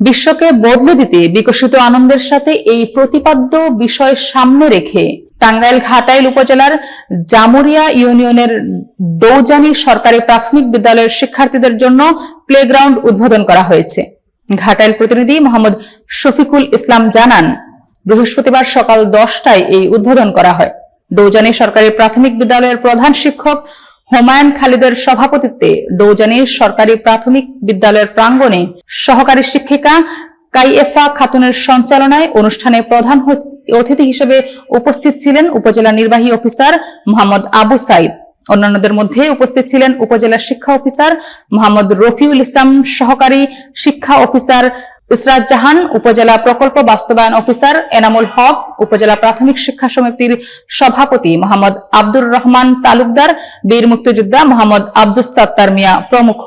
বিশ্বকে বদলে দিতে বিকশিত আনন্দের সাথে এই প্রতিপাদ্য বিষয় সামনে রেখে টাঙ্গাইল ঘাটাইল উপজেলার জামুরিয়া ইউনিয়নের দৌজানি সরকারি প্রাথমিক বিদ্যালয়ের শিক্ষার্থীদের জন্য প্লেগ্রাউন্ড উদ্বোধন করা হয়েছে। ঘাটাইল প্রতিনিধি মোহাম্মদ শফিকুল ইসলাম জানান, বৃহস্পতিবার সকাল দশটায় এই উদ্বোধন করা হয়। দৌজানি সরকারি প্রাথমিক বিদ্যালয়ের প্রধান শিক্ষক হুমায়ুন খালিদের সভাপতিত্বে দৌজানি সরকারি প্রাথমিক বিদ্যালয়ের প্রাঙ্গণে সহকারী শিক্ষিকা কাইএফা খাতুনের সঞ্চালনায় অনুষ্ঠানে প্রধান অতিথি হিসেবে উপস্থিত ছিলেন উপজেলা নির্বাহী অফিসার মোহাম্মদ আবু সাইদ। অন্যান্যদের মধ্যে উপস্থিত ছিলেন উপজেলা শিক্ষা অফিসার মোহাম্মদ রফিউল ইসলাম, সহকারী শিক্ষা অফিসার ইসরাত জাহান উপজেলা প্রকল্প বাস্তবায়ন অফিসার এনামুল হক, উপজেলা প্রাথমিক শিক্ষা সমিতির সভাপতি মোহাম্মদ আব্দুর রহমান তালুকদার, বীর মুক্তিযোদ্ধা মোহাম্মদ আব্দুস সাত্তার মিয়া প্রমুখ।